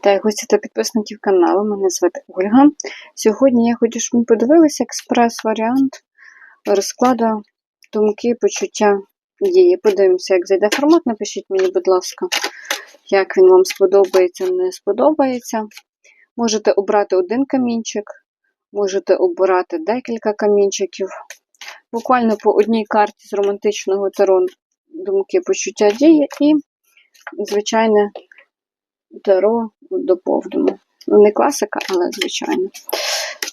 Вітаю гості та підписників каналу. Мене звати Ольга. Сьогодні я хочу, щоб ми подивилися експрес-варіант розкладу думки, почуття дії. Подивимося, як зайде формат. Напишіть мені, будь ласка, як він вам сподобається, не сподобається. Можете обрати один камінчик, можете обирати декілька камінчиків. Буквально по одній карті з романтичного таро думки, почуття дії і звичайне таро доповнимо. Ну, не класика, але звичайно.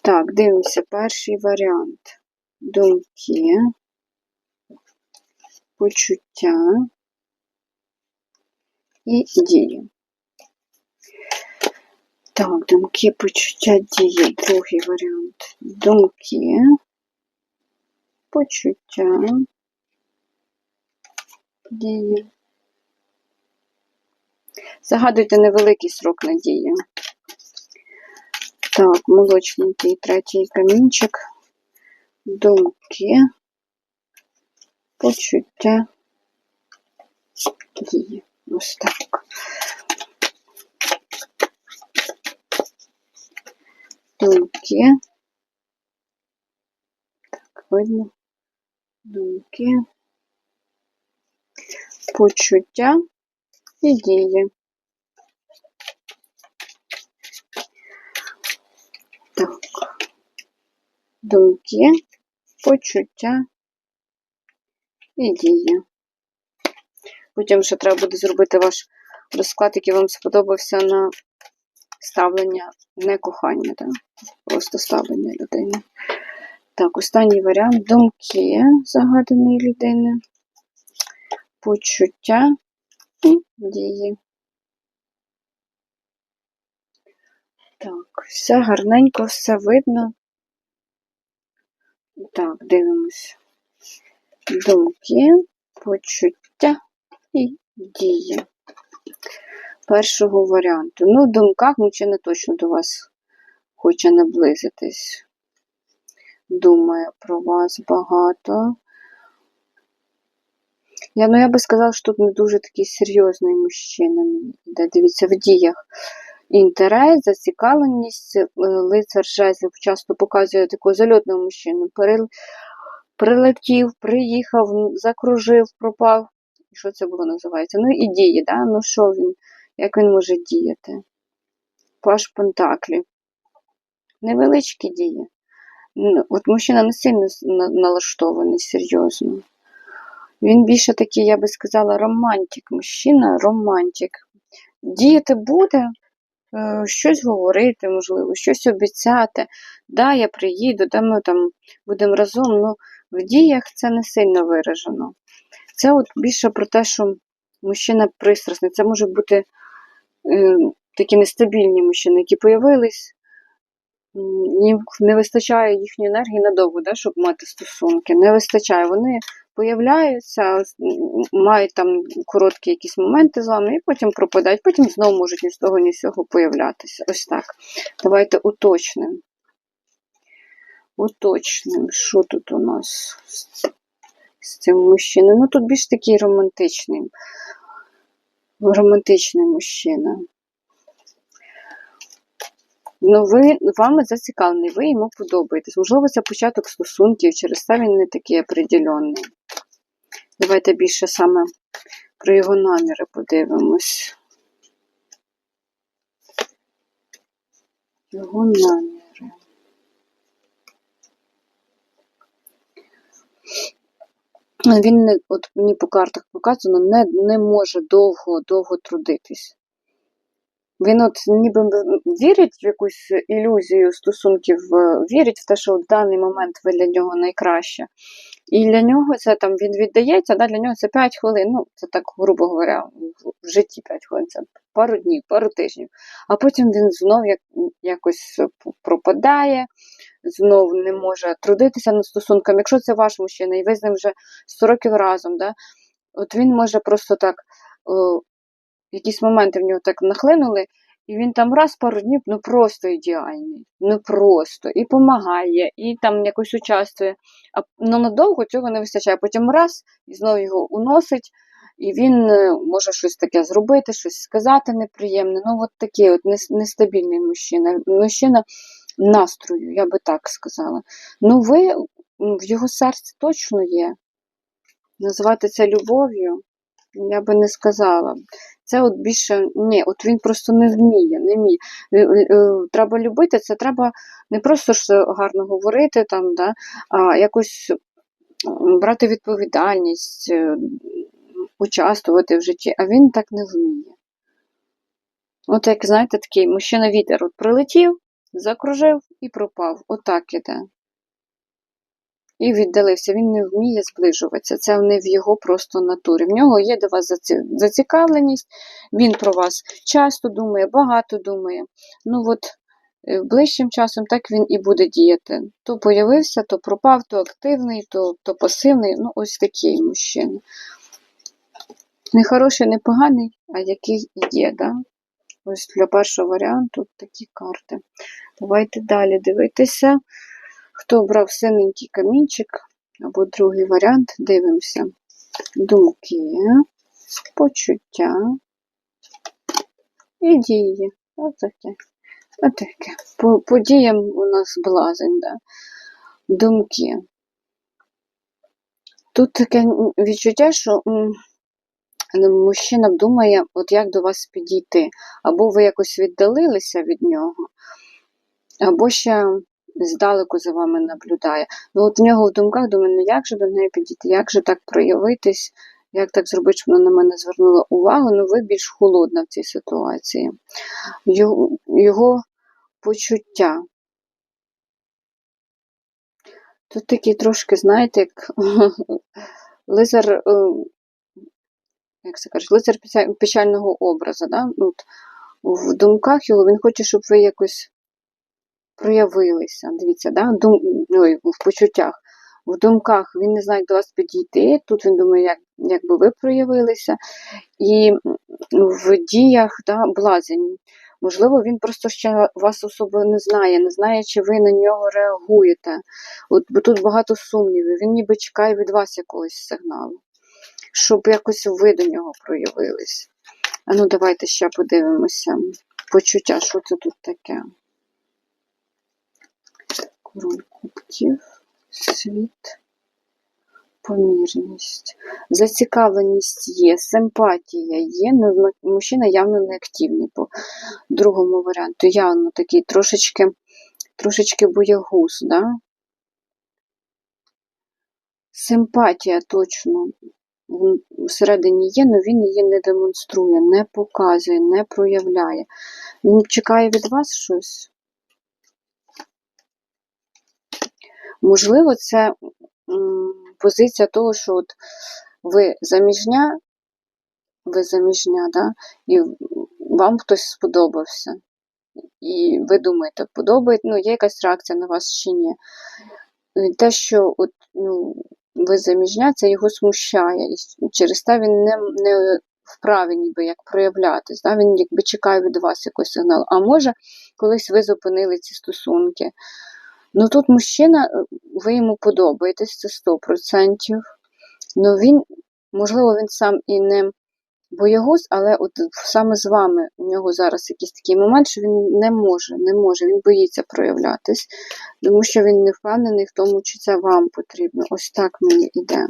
Так, дивимося перший варіант. Думки, почуття і дії. Так, думки, почуття дії. Другий варіант. Думки, почуття, дії. Загадуйте невеликий срок надії. Так, молочненький третій камінчик. Думки, почуття дії. Ось так. Думки. Так, видно. Думки, почуття і дії. Так. Думки, почуття і дії. Потім ще треба буде зробити ваш розклад, який вам сподобався на ставлення не кохання, так? просто ставлення людини. Так, останній варіант думки загаданої людини, почуття дії. Так, все гарненько, все видно. Так, дивимось. Думки, почуття і дії. Першого варіанту. Ну, в думках мужчина точно до вас хоче наблизитись. Думає про вас багато. Я, ну, я би сказала, що тут не дуже такий серйозний мужчина. Де дивіться, в діях інтерес, зацікавленість, е, лицар жезлів часто показує такого зальотного мужчину. Прилетів, приїхав, закружив, пропав. Що це було називається? Ну і діє, да? ну що він, як він може діяти? Паш Пентаклі. Невеличкі дії. От мужчина не сильно налаштований серйозно. Він більше такий, я би сказала, романтик. Мужчина романтик. Діяти буде, е, щось говорити, можливо, щось обіцяти. Да, я приїду, да, ми там будемо разом, ну, в діях це не сильно виражено. Це от більше про те, що мужчина пристрасний. Це може бути е, такі нестабільні мужчини, які появились не вистачає їхньої енергії надовго, да, щоб мати стосунки. Не вистачає. Вони появляються, мають там короткі якісь моменти з вами, і потім пропадають, потім знову можуть ні з того, ні з цього появлятися. Ось так. Давайте уточнимо. Уточнимо, що тут у нас з цим мужчиною. Ну, тут більш такий романтичний, романтичний мужчина. Ну, ви вами зацікавлений, ви йому подобаєтесь. Можливо, це початок стосунків, через це він не такий определенний. Давайте більше саме про його наміри подивимось. Його наміри. Він от мені по картах показано, не не може довго-довго трудитись. Він от ніби вірить в якусь ілюзію стосунків, е, вірить в те, що в даний момент ви для нього найкраще. І для нього це там він віддається, да, для нього це 5 хвилин, ну, це так, грубо говоря, в житті 5 хвилин, це пару днів, пару тижнів. А потім він знов як, якось пропадає, знов не може трудитися над стосунками. Якщо це ваш мужчина, і ви з ним вже 100 років разом, да, от він може просто так якісь моменти в нього так нахлинули, і він там раз пару днів ну просто ідеальний. Ну просто. І допомагає, і там якось участвує. А ну, надовго цього не вистачає. Потім раз і знову його уносить, і він е, може щось таке зробити, щось сказати неприємне. Ну, от такий от нестабільний мужчина. Мужчина настрою, я би так сказала. Ну, ви в його серці точно є. Називати це любов'ю, я би не сказала. Це от більше ні, от він просто не вміє, не вміє. Е, е, е, Треба любити, це треба не просто ж гарно говорити там, да, а якось брати відповідальність, участвувати в житті, а він так не вміє. От як, знаєте, такий мужчина-вітер от прилетів, закружив і пропав. Отак іде. І віддалився. Він не вміє зближуватися. Це не в його просто натурі. В нього є до вас зацікавленість, він про вас часто думає, багато думає. Ну от е, ближчим часом так він і буде діяти. То появився, то пропав, то активний, то, то пасивний. Ну, ось такий мужчина. Не хороший, не поганий, а який є, да? Ось для першого варіанту такі карти. Давайте далі дивитися. Хто обрав синенький камінчик або другий варіант, дивимося. Думки, почуття і дії. Отаке. Отаке. По, по діям у нас блазень, да. Думки. Тут таке відчуття, що ну, мужчина думає, от як до вас підійти. Або ви якось віддалилися від нього, або ще здалеку за вами наблюдає. Ну от в нього в думках думає, ну як же до неї підійти, як же так проявитись, як так зробити, щоб вона на мене звернула увагу, ну ви більш холодна в цій ситуації. Його, його почуття. Тут такі трошки, знаєте, як лицар, е, як це кажуть, лицар печального образу. Да? От, в думках його він хоче, щоб ви якось проявилися. Дивіться, да? Дум... Ой, в почуттях. В думках він не знає, як до вас підійти. Тут він думає, як, як би ви проявилися. І в діях да, блазень. Можливо, він просто ще вас особо не знає, не знає, чи ви на нього реагуєте. От, бо тут багато сумнівів. Він ніби чекає від вас якогось сигналу, щоб якось ви до нього проявились. А ну, давайте ще подивимося. Почуття, що це тут таке? Король кубків, світ, помірність. Зацікавленість є, симпатія є, але мужчина явно не активний по другому варіанту. Явно такий трошечки, трошечки боягуз, да? Симпатія точно всередині є, але він її не демонструє, не показує, не проявляє. Він чекає від вас щось. Можливо, це позиція того, що от ви заміжня, ви заміжня, да? і вам хтось сподобався. І ви думаєте, подобає, ну, є якась реакція на вас чи ні. Те, що от, ну, ви заміжня, це його смущає. І через те він не, не вправі ніби як проявлятись. Да? Він якби чекає від вас якогось сигналу. А може, колись ви зупинили ці стосунки. Ну тут мужчина, е, ви йому подобаєтесь, це 100%. Ну він, можливо, він сам і не боягуз, але от саме з вами у нього зараз якийсь такий момент, що він не може, не може, він боїться проявлятись, тому що він не впевнений в тому, чи це вам потрібно. Ось так мені йде.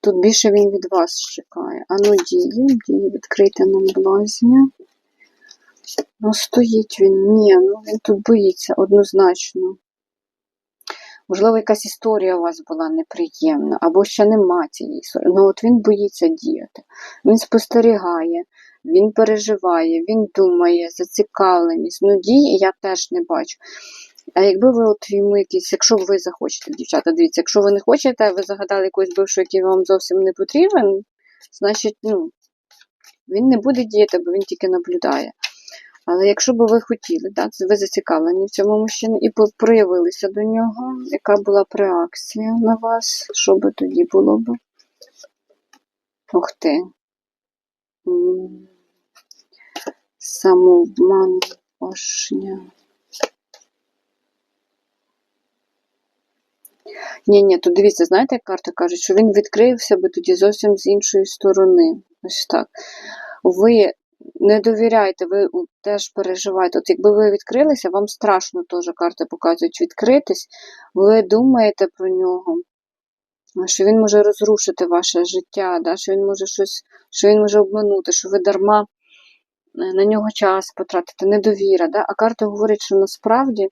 Тут більше він від вас чекає. Ану, дії, дії відкрийте нам блазня. Ну, стоїть він. Ні, ну він тут боїться однозначно. Можливо, якась історія у вас була неприємна, або ще нема цієї історії. Ну от він боїться діяти. Він спостерігає, він переживає, він думає, зацікавленість. Ну, дії я теж не бачу. А якби ви от йому якісь, якщо ви захочете, дівчата, дивіться, якщо ви не хочете, ви загадали якогось бившого, який вам зовсім не потрібен, значить, ну, він не буде діяти, бо він тільки наблюдає. Але якщо б ви хотіли, це ви зацікавлені в цьому мужчині і проявилися до нього, яка була б реакція на вас, що би тоді було б? Ух ти. Самообман башня. Ні, ні, тут дивіться, знаєте, як карта каже, що він відкрив себе тоді зовсім з іншої сторони. Ось так. Ви не довіряєте, ви теж переживаєте. От якби ви відкрилися, вам страшно теж карти показують відкритись, ви думаєте про нього, що він може розрушити ваше життя, да? що він може щось, що він може обманути, що ви дарма е, на нього час потратите, недовіра. Да? А карта говорить, що насправді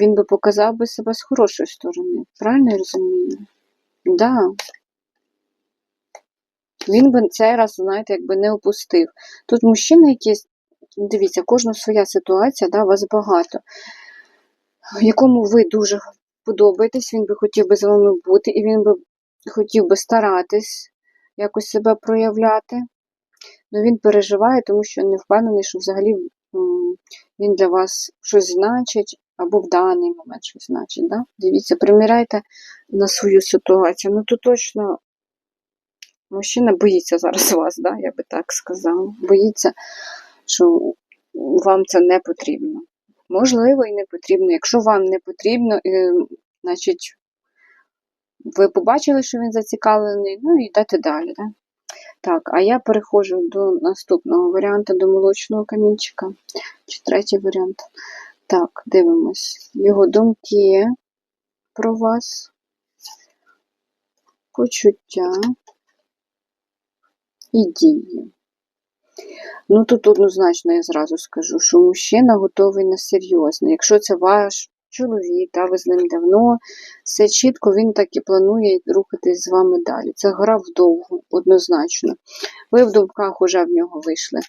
він би показав би себе з хорошої сторони. Правильно я розумію? Да. Він би цей раз, знаєте, якби не опустив. Тут мужчина якийсь, дивіться, кожна своя ситуація, да, вас багато, якому ви дуже подобаєтесь, він би хотів би з вами бути, і він би хотів би старатись якось себе проявляти. Ну він переживає, тому що не впевнений, що взагалі він для вас щось значить, або в даний момент щось значить. Да? Дивіться, приміряйте на свою ситуацію. Ну, то точно мужчина боїться зараз вас, да? я би так сказала. Боїться, що вам це не потрібно. Можливо, і не потрібно. Якщо вам не потрібно, значить, ви побачили, що він зацікавлений, ну і йдете далі. Да? Так, а я переходжу до наступного варіанту, до молочного камінчика. Чи третій варіант. Так, дивимось. Його думки про вас, почуття і дії. Ну, тут однозначно я зразу скажу, що мужчина готовий на серйозне. Якщо це ваш чоловік, та ви з ним давно, все чітко, він так і планує рухатись з вами далі. Це гра вдовгу, однозначно. Ви в думках уже в нього вийшли.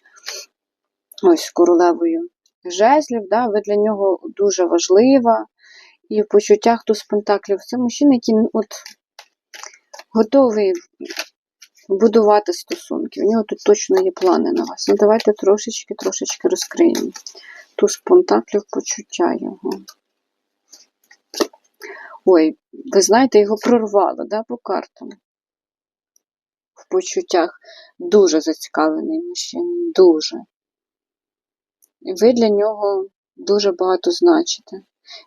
Ось з королевою жезлів, да, ви для нього дуже важлива. І в почуттях туз пентаклів це мужчина, який ну, от, готовий будувати стосунки. У нього тут точно є плани на вас. Ну, давайте трошечки, трошечки розкриємо. Туз пентаклів почуття його. Ой, ви знаєте, його прорвало, да, по картам? В почуттях дуже зацікавлений мужчина, дуже. І ви для нього дуже багато значите.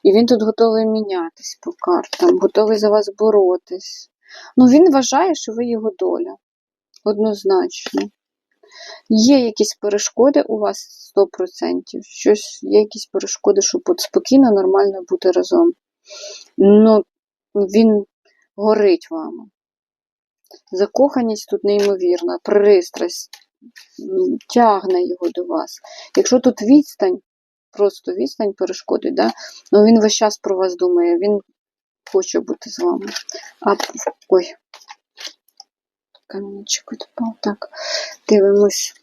І він тут готовий мінятись по картам, готовий за вас боротись. Ну, він вважає, що ви його доля. Однозначно. Є якісь перешкоди у вас 100%. Щось, є якісь перешкоди, щоб спокійно, нормально бути разом. Ну, він горить вами. Закоханість тут неймовірна, пристрасть тягне його до вас. Якщо тут відстань, просто відстань перешкодить, да? ну він весь час про вас думає, він хоче бути з вами. А, ой, камінчик відпав. Так, дивимось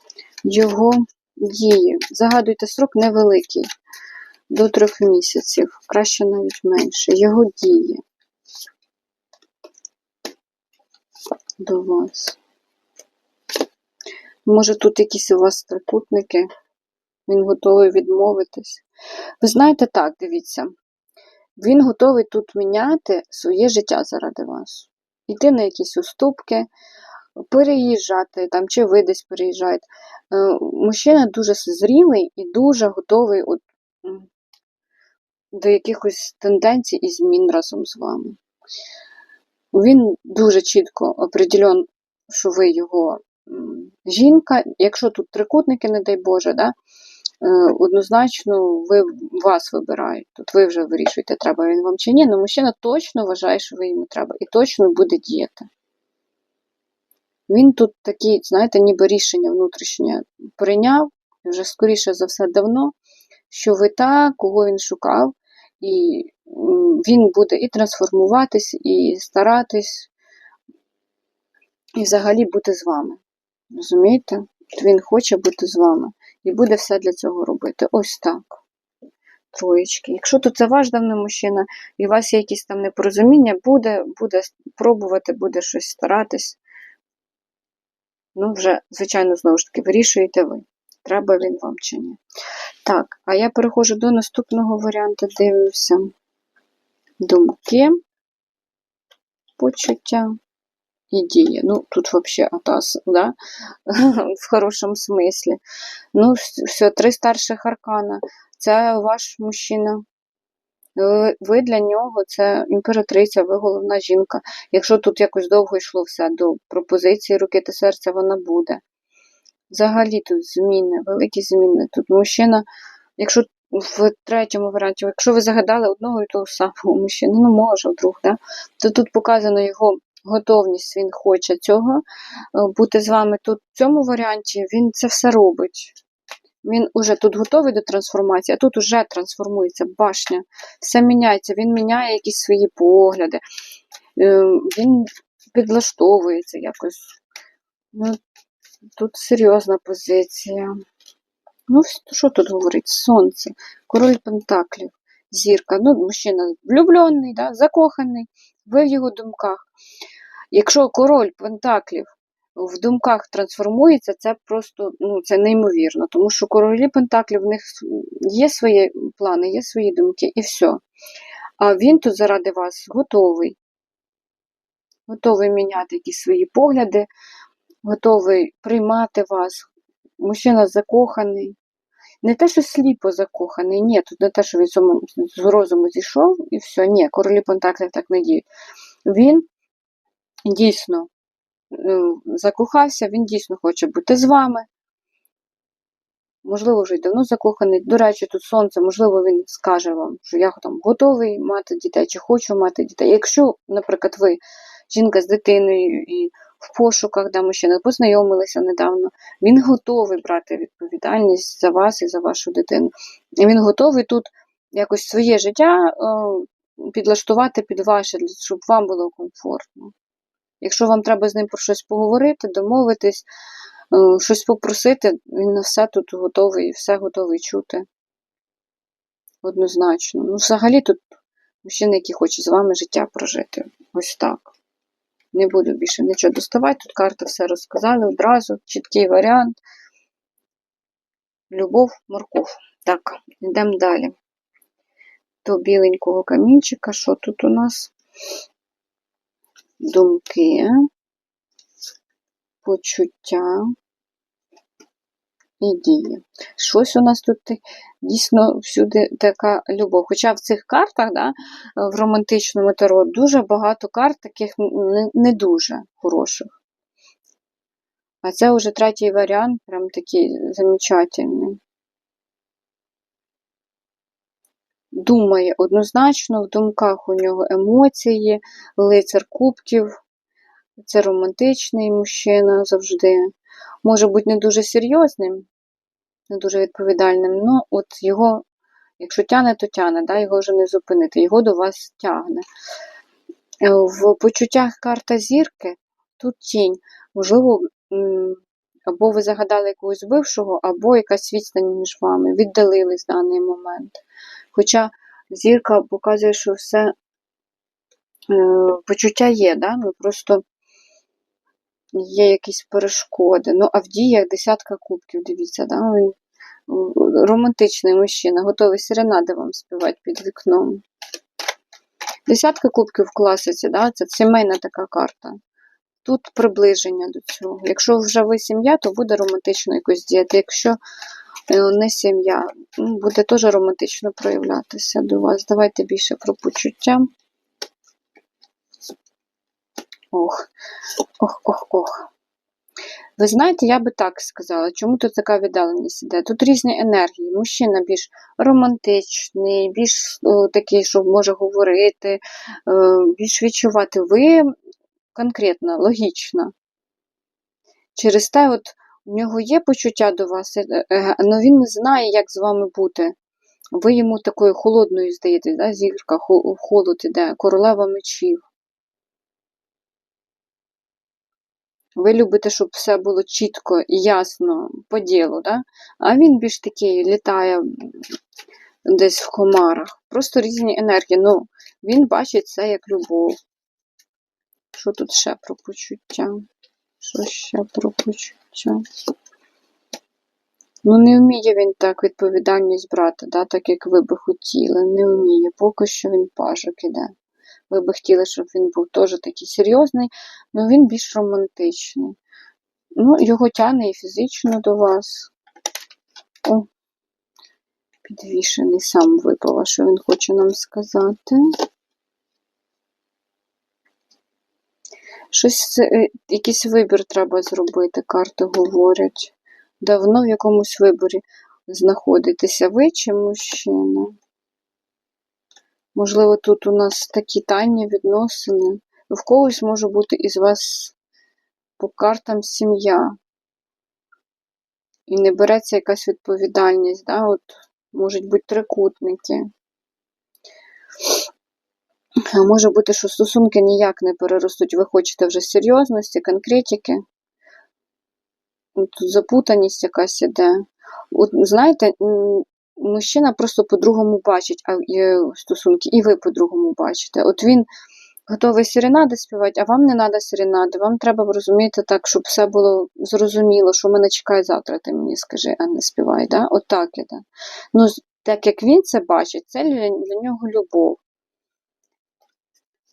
його дії. Загадуйте срок невеликий, до трьох місяців, краще навіть менше. Його дії до вас. Може, тут якісь у вас трикутники, він готовий відмовитись. Ви знаєте, так, дивіться, він готовий тут міняти своє життя заради вас. Йти на якісь уступки, переїжджати, там, чи ви десь переїжджаєте. Е, Мужчина дуже зрілий і дуже готовий от, до якихось тенденцій і змін разом з вами. Він дуже чітко определен, що ви його жінка. Якщо тут трикутники, не дай Боже, да, е, однозначно ви, вас вибирають. Тут ви вже вирішуєте, треба він вам чи ні. але мужчина точно вважає, що ви йому треба, і точно буде діяти. Він тут такий, знаєте, ніби рішення внутрішнє прийняв, вже скоріше за все давно, що ви та, кого він шукав, і він буде і трансформуватись, і старатись, і взагалі бути з вами. Розумієте? Він хоче бути з вами і буде все для цього робити. Ось так. Троєчки. Якщо тут це ваш давний мужчина, і у вас є якісь там непорозуміння, буде, буде пробувати, буде щось старатись. Ну, вже, звичайно, знову ж таки, вирішуєте ви, треба він вам чи ні. Так, а я переходжу до наступного варіанту, дивлюся. Думки, почуття і дії. Ну, тут взагалі атас, да? в хорошому смислі. Ну, все, три старших аркана. Це ваш мужчина Ви, ви для нього це імператриця, ви головна жінка. Якщо тут якось довго йшло все до пропозиції руки та серця, вона буде. Взагалі тут зміни, великі зміни. Тут мужчина, якщо в третьому варіанті, якщо ви загадали одного і того самого мужчину, ну може вдруг, да? то тут показано його готовність, він хоче цього е, бути з вами. Тут в цьому варіанті він це все робить. Він уже тут готовий до трансформації, а тут уже трансформується башня, все міняється, він міняє якісь свої погляди, е, він підлаштовується якось. Ну, Тут серйозна позиція. Ну, що тут говорить? Сонце, король Пентаклів, зірка. Ну, мужчина влюблений, да? закоханий, ви в його думках. Якщо король Пентаклів в думках трансформується, це просто ну, це неймовірно, тому що королі Пентаклів в них є свої плани, є свої думки, і все. А він тут заради вас готовий. Готовий міняти якісь свої погляди, готовий приймати вас. Мужчина закоханий. Не те, що сліпо закоханий, ні, тут не те, що він з розуму зійшов і все, ні, королі Пентаклів так не діють. Він дійсно закохався, він дійсно хоче бути з вами. Можливо, вже й давно закоханий. До речі, тут сонце, можливо, він скаже вам, що я там готовий мати дітей, чи хочу мати дітей. Якщо, наприклад, ви жінка з дитиною і в пошуках, де мужчина познайомилися недавно, він готовий брати відповідальність за вас і за вашу дитину. І він готовий тут якось своє життя підлаштувати під ваше, щоб вам було комфортно. Якщо вам треба з ним про щось поговорити, домовитись, е, щось попросити, він на все тут готовий, все готовий чути. Однозначно. Ну, взагалі тут мужчина, який хоче з вами життя прожити. Ось так. Не буду більше нічого доставати. Тут карта все розказали одразу, чіткий варіант. Любов, морков. Так, йдемо далі. До біленького камінчика. Що тут у нас? Думки, почуття і дії. Щось у нас тут дійсно всюди така любов. Хоча в цих картах, да, в романтичному таро, дуже багато карт таких не, дуже хороших. А це вже третій варіант, прям такий замечательний. Думає однозначно, в думках у нього емоції, лицар кубків, це романтичний мужчина завжди. Може бути не дуже серйозним, не дуже відповідальним, ну от його, якщо тяне, то тяне, да, його вже не зупинити, його до вас тягне. В почуттях карта зірки тут тінь. Можливо, або ви загадали якогось бившого, або якась відстань між вами, віддалились в даний момент. Хоча зірка показує, що все е, почуття є, да? ну просто є якісь перешкоди. Ну, а в діях десятка кубків, дивіться, да? романтичний мужчина, готовий серенади вам співати під вікном. Десятка кубків в класиці, да? це сімейна така карта. Тут приближення до цього. Якщо вже ви сім'я, то буде романтично якось діяти. Якщо е, не сім'я, буде теж романтично проявлятися до вас. Давайте більше про почуття. Ох, ох, ох, ох. Ви знаєте, я би так сказала, чому тут така віддаленість іде? Тут різні енергії. Мужчина більш романтичний, більш о, такий, що може говорити, е, більш відчувати. Ви конкретно, логічно. Через те, от у нього є почуття до вас, але е, він не знає, як з вами бути. Ви йому такою холодною здаєтесь, да? зірка, холод іде, королева мечів. Ви любите, щоб все було чітко і ясно по ділу, да? а він більш такий літає десь в хомарах. Просто різні енергії. Ну, Він бачить це як любов. Що тут ще про почуття? Що ще про почуття? Ну, не вміє він так відповідальність брати, да, так як ви би хотіли. Не вміє. Поки що він пажок іде. Ви би хотіли, щоб він був теж такий серйозний, але він більш романтичний. Ну, його тягне і фізично до вас. О, Підвішений сам випав, що він хоче нам сказати. Щось, е, якийсь вибір треба зробити, карти говорять. Давно в якомусь виборі знаходитеся ви чи мужчина? Можливо, тут у нас такі тайні відносини. В когось може бути із вас по картам сім'я. І не береться якась відповідальність, да? От можуть бути трикутники. Може бути, що стосунки ніяк не переростуть. Ви хочете вже серйозності, конкретики. Ну, Тут запутаність якась іде. От знаєте, мужчина просто по-другому бачить а, е, стосунки, і ви по-другому бачите. От він готовий серенади співати, а вам не треба серенади. Вам треба розуміти так, щоб все було зрозуміло, що мене чекає завтра, ти мені скажи, а не співай. Да? От так іде. Ну, так як він це бачить, це для нього любов.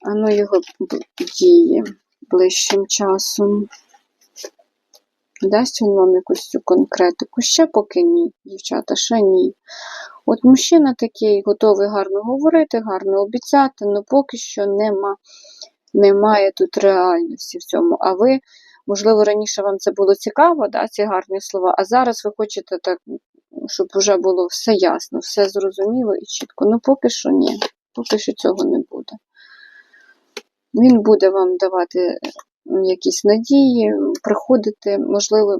А ну його дії ближчим часом. Дасть він вам якусь цю конкретику? Ще поки ні, дівчата, ще ні. От мужчина такий готовий гарно говорити, гарно обіцяти, але поки що нема, немає тут реальності в цьому. А ви, можливо, раніше вам це було цікаво, да, ці гарні слова, а зараз ви хочете так, щоб вже було все ясно, все зрозуміло і чітко. Ну поки що ні, поки що цього не буде. Він буде вам давати якісь надії, приходити, можливо,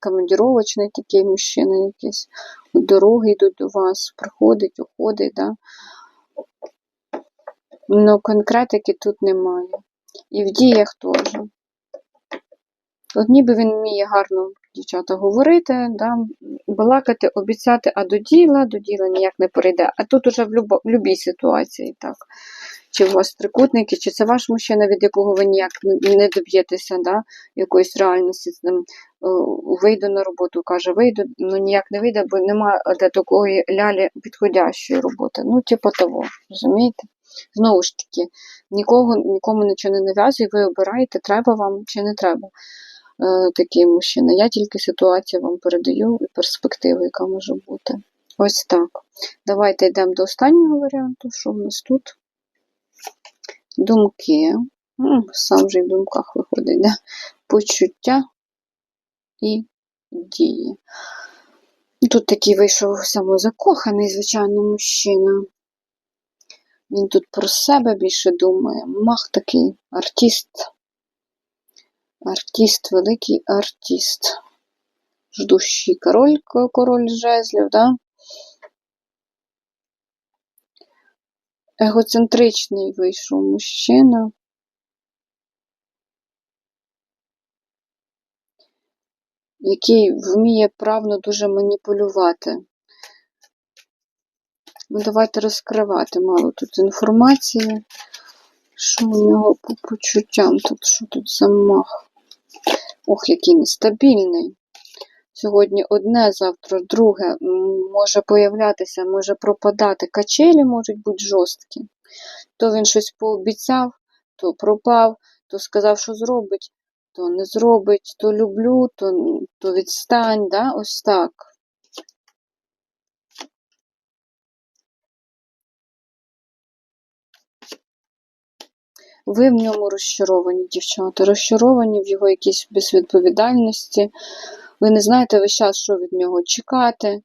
командіровочний такий мужчина якийсь, дороги йдуть до вас, приходить, уходить, да? Ну, конкретики тут немає. І в діях теж. От ніби він вміє гарно, дівчата, говорити, да? балакати, обіцяти, а до діла, до діла ніяк не перейде. А тут уже в, любо, в любій ситуації так. Чи у вас трикутники, чи це ваш мужчина, від якого ви ніяк не- доб'єтеся да? якоїсь реальності. З ним, е, вийду на роботу, каже, вийду, ну ніяк не вийде, бо немає для такої лялі підходящої роботи. Ну, типу того, розумієте? Знову ж таки, нікого, нікому нічого не нав'язує, ви обираєте, треба вам чи не треба е, такий мужчина. Я тільки ситуацію вам передаю і перспективу, яка може бути. Ось так. Давайте йдемо до останнього варіанту. Що в нас тут? Думки. М, Сам же й в думках виходить, да? почуття і дії. Тут такий вийшов самозакоханий, звичайно, мужчина. Він тут про себе більше думає. Мах такий артист. Артист, великий артист. Ждущий король, король жезлів, да? Егоцентричний вийшов мужчина. Який вміє правно дуже маніпулювати. Ну, давайте розкривати мало тут інформації. Що у нього по почуттям тут? Що тут за мах? Ох, який нестабільний. Сьогодні одне, завтра друге. Може появлятися, може пропадати. Качелі можуть бути жорсткі. То він щось пообіцяв, то пропав, то сказав, що зробить, то не зробить, то люблю, то, то відстань. Да? Ось так. Ви в ньому розчаровані, дівчата, розчаровані в його якійсь безвідповідальності. Ви не знаєте весь час, що від нього чекати.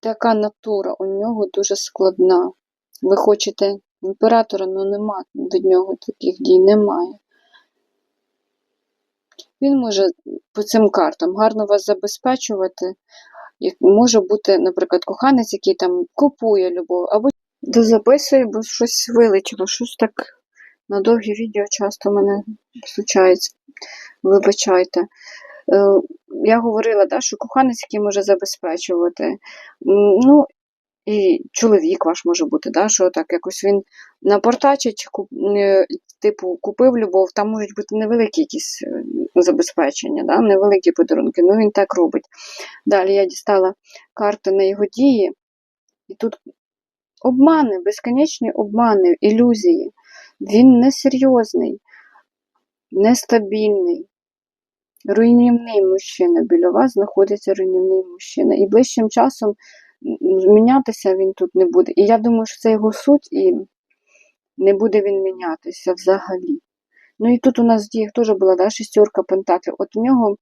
Така натура у нього дуже складна. Ви хочете імператора, але нема від нього таких дій немає. Він може по цим картам гарно вас забезпечувати. Як може бути, наприклад, коханець, який там купує любов, або дозаписує, бо щось вилетіло, щось так на довгі відео часто мене случається. Вибачайте. Е, Я говорила, да, що коханець, який може забезпечувати. Ну, і чоловік ваш може бути, да, що так якось він напортачить, куп, е, типу, купив любов, там можуть бути невеликі якісь е, забезпечення, да, невеликі подарунки. Ну, він так робить. Далі я дістала карти на його дії, і тут обмани, безконечні обмани, ілюзії. Він несерйозний, нестабільний, руйнівний мужчина. Біля вас знаходиться руйнівний мужчина. І ближчим часом мінятися він тут не буде. І я думаю, що це його суть, і не буде він мінятися взагалі. Ну і тут у нас в діях теж була да, шістерка пентаклів. От у нього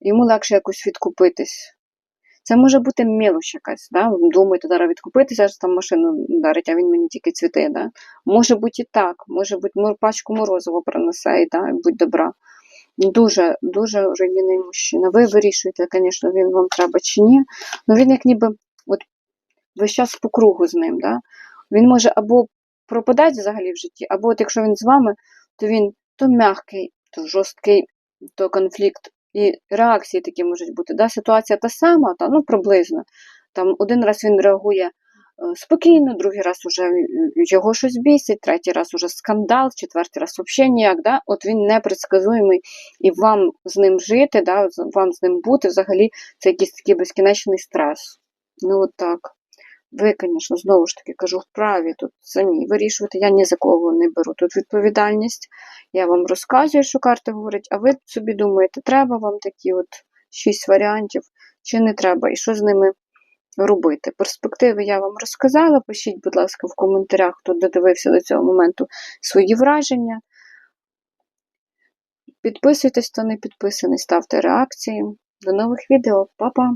йому легше якось відкупитись. Це може бути мілоч якась, да? думаєте, зараз відкупитися, аж там машину дарить, а він мені тільки цвіти. Да? Може бути і так, може бути пачку морозива принесе, і, да? будь добра. Дуже, дуже руйнівний мужчина. Ви вирішуєте, звісно, він вам треба чи ні. Ну він як ніби от весь час по кругу з ним. Да? Він може або пропадати взагалі в житті, або от якщо він з вами, то він то м'який, то жорсткий, то конфлікт. І реакції такі можуть бути. Да? Sитуація та сама, та, ну приблизно. Там один раз він реагує спокійно, другий раз уже е, його щось бісить, третій раз уже скандал, четвертий раз взагалі ніяк. Да? От він непредсказуємий, і вам з ним жити, да, вам з ним бути взагалі це якийсь такий безкінечний стрес. Ну от так. Ви, звісно, знову ж таки кажу, вправі тут самі вирішувати. Я ні за кого не беру тут відповідальність. Я вам розказую, що карти говорять, а ви собі думаєте, треба вам такі от шість варіантів, чи не треба, і що з ними робити. Перспективи я вам розказала. Пишіть, будь ласка, в коментарях, хто додивився до цього моменту свої враження. Підписуйтесь, хто не підписаний, ставте реакції. До нових відео. Па-па!